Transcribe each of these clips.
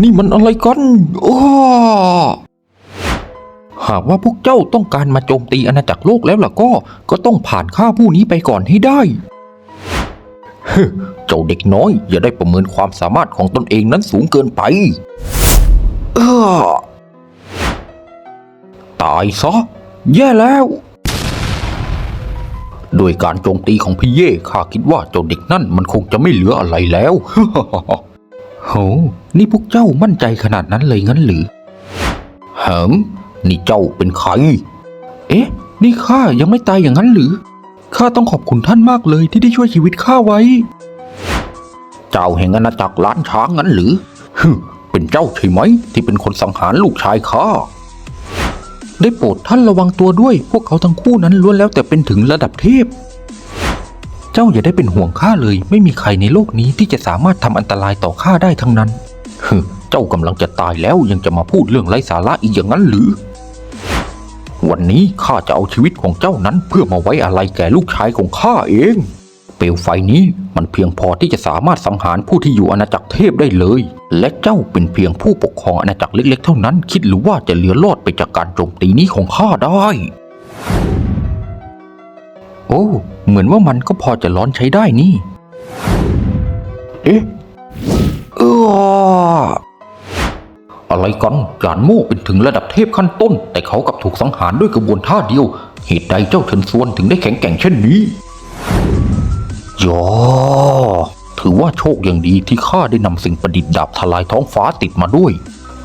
นี่มันอะไรกันอ้าหากว่าพวกเจ้าต้องการมาโจมตีอาณาจักรโลกแล้วล่ะก็ ก็ต้องผ่านข้าผู้นี้ไปก่อนให้ได้ เจ้าเด็กน้อย อย่าได้ประเมินความสามารถของตนเองนั้นสูงเกินไป เออตายซะ แย่แล้ว โดยการโจมตีของพี่เย่ข้าคิดว่าเจ้าเด็กนั่นมันคงจะไม่เหลืออะไรแล้วโห นี่พวกเจ้ามั่นใจขนาดนั้นเลยงั้นหรือเหิมนี่เจ้าเป็นใคร เอ๊ะ นี่ข้ายังไม่ตายอย่างนั้นหรือ ข้าต้องขอบคุณท่านมากเลยที่ได้ช่วยชีวิตข้าไว้ เจ้าแห่งอาณาจักรล้านช้างงั้นหรือฮึมเป็นเจ้าใช่ไหม ที่เป็นคนสังหารลูกชายข้า ได้โปรดท่านระวังตัวด้วย พวกเขาทั้งคู่นั้นล้วนแล้วแต่เป็นถึงระดับเทพ เจ้าอย่าได้เป็นห่วงข้าเลย ไม่มีใครในโลกนี้ที่จะสามารถทำอันตรายต่อข้าได้ทั้งนั้นฮึ เจ้ากำลังจะตายแล้วยังจะมาพูดเรื่องไร้สาระอีกอย่างนั้นหรือ วันนี้ข้าจะเอาชีวิตของเจ้านั้นเพื่อมาไว้อะไรแก่ลูกชายของข้าเอง เปลวไฟนี้มันเพียงพอที่จะสามารถสังหารผู้ที่อยู่อาณาจักรเทพได้เลย และเจ้าเป็นเพียงผู้ปกครองอาณาจักรเล็กๆ เท่านั้น คิดหรือว่าจะเหลือรอดไปจากการโจมตีนี้ของข้าได้ โอ้ เหมือนว่ามันก็พอจะร้อนใช้ได้นี่ เอ๊ะ อะไรกันจานโม่เป็นถึงระดับเทพขั้นต้น แต่เขากลับถูกสังหารด้วยกระบวนท่าเดียว เหตุใดเจ้าเฉินซวนถึงได้แข็งแกร่งเช่นนี้ยอถือว่าโชคอย่างดีที่ข้าได้นำสิ่งประดิษฐ์ดาบทลายท้องฟ้าติดมาด้วย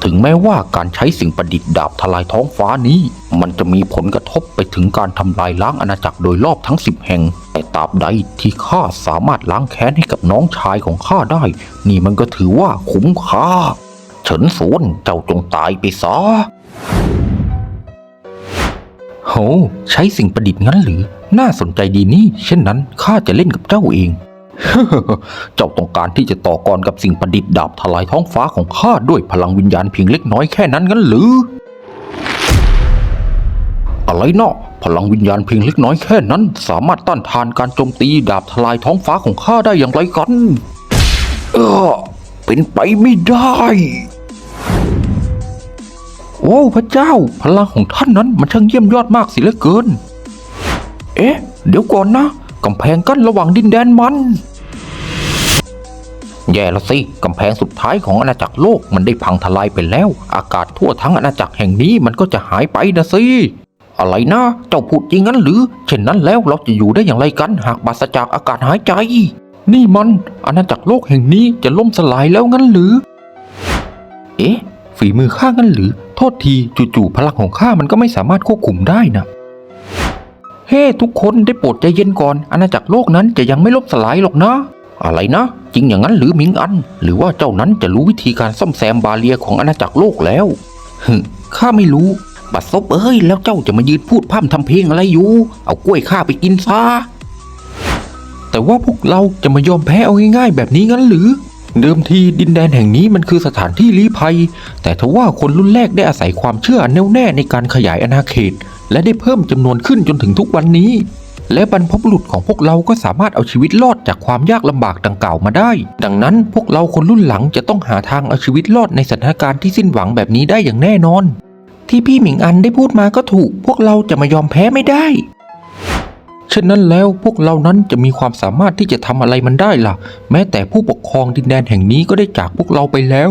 ถึงแม้ว่าการใช้สิ่งประดิษฐ์ดาบทลายท้องฟ้านี้ มันจะมีผลกระทบไปถึงการทำลายล้างอาณาจักรโดยรอบทั้งสิบแห่ง แต่ตราบใดที่ข้าสามารถล้างแค้นให้กับน้องชายของข้าได้ นี่มันก็ถือว่าคุ้มค่า เฉินสวนเจ้าจงตายไปซะโหใช้สิ่งประดิษฐ์งั้นหรือ น่าสนใจดีนี่ เช่นนั้นข้าจะเล่นกับเจ้าเอง เจ้าต้องการที่จะต่อกรกับสิ่งประดิษฐ์ดาบทลายท้องฟ้าของข้าด้วยพลังวิญญาณเพียงเล็กน้อยแค่นั้นงั้นหรือ อะไรเนาะพลังวิญญาณเพียงเล็กน้อยแค่นั้น สามารถต้านทานการโจมตีดาบทลายท้องฟ้าของข้าได้อย่างไรกัน เออเป็นไปไม่ได้ โอ้พระเจ้า พลังของท่านนั้นมันช่างเยี่ยมยอดมากสิเหลือเกิน เอ๊ะ เดี๋ยวก่อนนะกำแพงกั้นระหว่างดินแดนมัน แย่ละสิกำแพงสุดท้ายของอาณาจักรโลกมันได้พังทลายไปแล้ว อากาศทั่วทั้งอาณาจักรแห่งนี้มันก็จะหายไปนะสิอะไรนะเจ้าพูดจริงงั้นหรือ เช่นนั้นแล้วเราจะอยู่ได้อย่างไรกัน หากปราศจากอากาศหายใจ นี่มันอาณาจักรโลกแห่งนี้จะล่มสลายแล้วงั้นหรือ เอ๊ะ ฝีมือข้างั้นหรือ โทษทีจู่ๆพลังของข้ามันก็ไม่สามารถควบคุมได้นะ เฮ้ ทุกคนได้โปรดใจเย็นก่อน อาณาจักรโลกนั้นจะยังไม่ล่มสลายหรอกนะ อะไรนะ จริงอย่างนั้นหรือหมิงอัน หรือว่าเจ้านั้นจะรู้วิธีการซ่อมแซมบาเรียของอาณาจักรโลกแล้วฮึข้าไม่รู้บัดซบเอ้ยแล้วเจ้าจะมายืนพูดพร่ำทำเพลงอะไรอยู่ เอากล้วยข้าไปกินซะแต่ว่าพวกเราจะมายอมแพ้เอาง่ายๆแบบนี้งั้นหรือ เดิมทีดินแดนแห่งนี้มันคือสถานที่ลี้ภัย แต่ทว่าคนรุ่นแรกได้อาศัยความเชื่อแน่วแน่ในการขยายอาณาเขต และได้เพิ่มจำนวนขึ้นจนถึงทุกวันนี้ และบรรพบุรุษของพวกเราก็สามารถเอาชีวิตรอดจากความยากลำบากดังกล่าวมาได้ ดังนั้นพวกเราคนรุ่นหลังจะต้องหาทางเอาชีวิตรอดในสถานการณ์ที่สิ้นหวังแบบนี้ได้อย่างแน่นอน ที่พี่หมิงอันได้พูดมาก็ถูก พวกเราจะมายอมแพ้ไม่ได้ ช่นนั้นแล้วพวกเรานั้นจะมีความสามารถที่จะทำอะไรมันได้ล่ะ แม้แต่ผู้ปกครองดินแดนแห่งนี้ก็ได้จากพวกเราไปแล้ว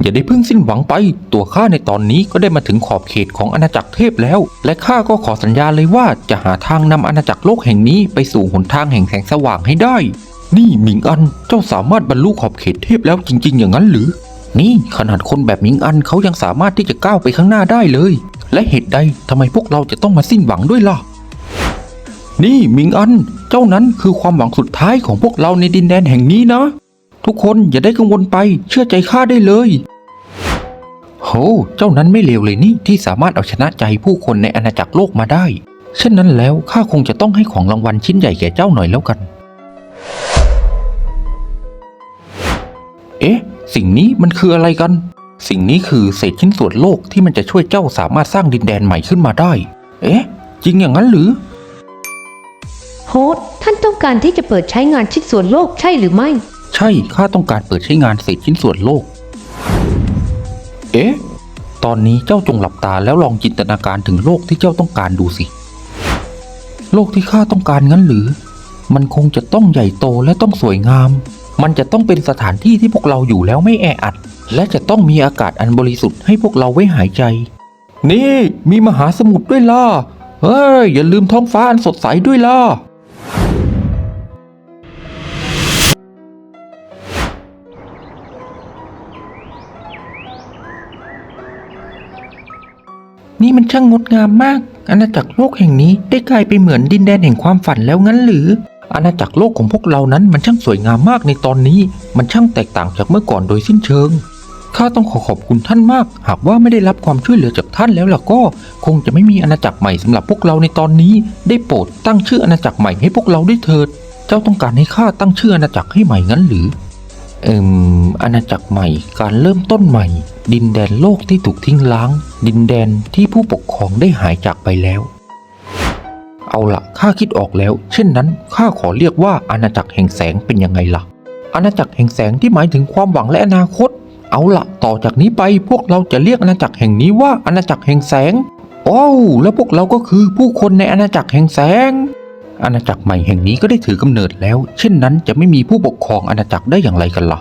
อย่าได้เพิ่งสิ้นหวังไป ตัวข้าในตอนนี้ก็ได้มาถึงขอบเขตของอาณาจักรเทพแล้ว และข้าก็ขอสัญญาเลยว่าจะหาทางนำอาณาจักรโลกแห่งนี้ไปสู่หนทางแห่งแสงสว่างให้ได้ นี่หมิงอันเจ้าสามารถบรรลุขอบเขตเทพแล้วจริง ๆ อย่างนั้นหรือ นี่ขนาดคนแบบหมิงอันเขายังสามารถที่จะก้าวไปข้างหน้าได้เลย และเหตุใดทำไมพวกเราจะต้องมาสิ้นหวังด้วยล่ะ นี่มิงอัน เจ้านั้นคือความหวังสุดท้ายของพวกเราในดินแดนแห่งนี้นะ ทุกคนอย่าได้กังวลไปเชื่อใจข้าได้เลย โห เจ้านั้นไม่เลวเลยนี่ที่สามารถเอาชนะใจผู้คนในอาณาจักรโลกมาได้ เช่นนั้นแล้วข้าคงจะต้องให้ของรางวัลชิ้นใหญ่แก่เจ้าหน่อยแล้วกัน เอ๊ะ สิ่งนี้มันคืออะไรกัน สิ่งนี้คือเศษชิ้นส่วนโลกที่มันจะช่วยเจ้าสามารถสร้างดินแดนใหม่ขึ้นมาได้ เอ๊ะ จริงอย่างนั้นหรือ โฮสต์ท่านต้องการที่จะเปิดใช้งานชิ้นส่วนโลกใช่หรือไม่ ใช่ ข้าต้องการเปิดใช้งานเศษชิ้นส่วนโลก เอ๊ะ ตอนนี้เจ้าจงหลับตาแล้วลองจินตนาการถึงโลกที่เจ้าต้องการดูสิ โลกที่ข้าต้องการงั้นหรือ มันคงจะต้องใหญ่โตและต้องสวยงาม มันจะต้องเป็นสถานที่ที่พวกเราอยู่แล้วไม่แออัด และจะต้องมีอากาศอันบริสุทธิ์ให้พวกเราไว้หายใจ นี่มีมหาสมุทรด้วยล่ะเฮ้ยอย่าลืมท้องฟ้าอันสดใสด้วยล่ะ นี่มันช่างงดงามมาก อาณาจักรโลกแห่งนี้ได้กลายไปเหมือนดินแดนแห่งความฝันแล้วงั้นหรือ อาณาจักรโลกของพวกเรานั้นมันช่างสวยงามมากในตอนนี้ มันช่างแตกต่างจากเมื่อก่อนโดยสิ้นเชิง ข้าต้องขอขอบคุณท่านมาก หากว่าไม่ได้รับความช่วยเหลือจากท่านแล้วล่ะก็ คงจะไม่มีอาณาจักรใหม่สำหรับพวกเราในตอนนี้ ได้โปรดตั้งชื่ออาณาจักรใหม่ให้พวกเราด้วยเถิด เจ้าต้องการให้ข้าตั้งชื่ออาณาจักรให้ใหม่งั้นหรือ เอิมอาณาจักรใหม่การเริ่มต้นใหม่ ดินแดนโลกที่ถูกทิ้งล้าง ดินแดนที่ผู้ปกครองได้หายจากไปแล้ว เอาละข้าคิดออกแล้ว เช่นนั้นข้าขอเรียกว่าอาณาจักรแห่งแสงเป็นยังไงล่ะ อาณาจักรแห่งแสงที่หมายถึงความหวังและอนาคต เอาละต่อจากนี้ไปพวกเราจะเรียกอาณาจักรแห่งนี้ว่าอาณาจักรแห่งแสงโอ้วแล้วพวกเราก็คือผู้คนในอาณาจักรแห่งแสง อาณาจักรใหม่แห่งนี้ก็ได้ถือกำเนิดแล้ว เช่นนั้นจะไม่มีผู้ปกครองอาณาจักรได้อย่างไรกันล่ะ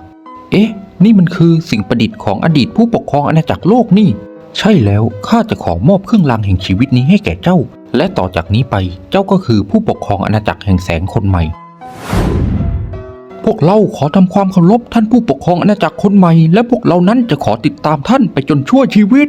เอ๊ะ นี่มันคือสิ่งประดิษฐ์ของอดีตผู้ปกครองอาณาจักรโลกนี่ ใช่แล้วข้าจะขอมอบเครื่องรางแห่งชีวิตนี้ให้แก่เจ้า และต่อจากนี้ไปเจ้าก็คือผู้ปกครองอาณาจักรแห่งแสงคนใหม่ พวกเราขอทำความเคารพท่านผู้ปกครองอาณาจักรคนใหม่ และพวกเรานั้นจะขอติดตามท่านไปจนชั่วชีวิต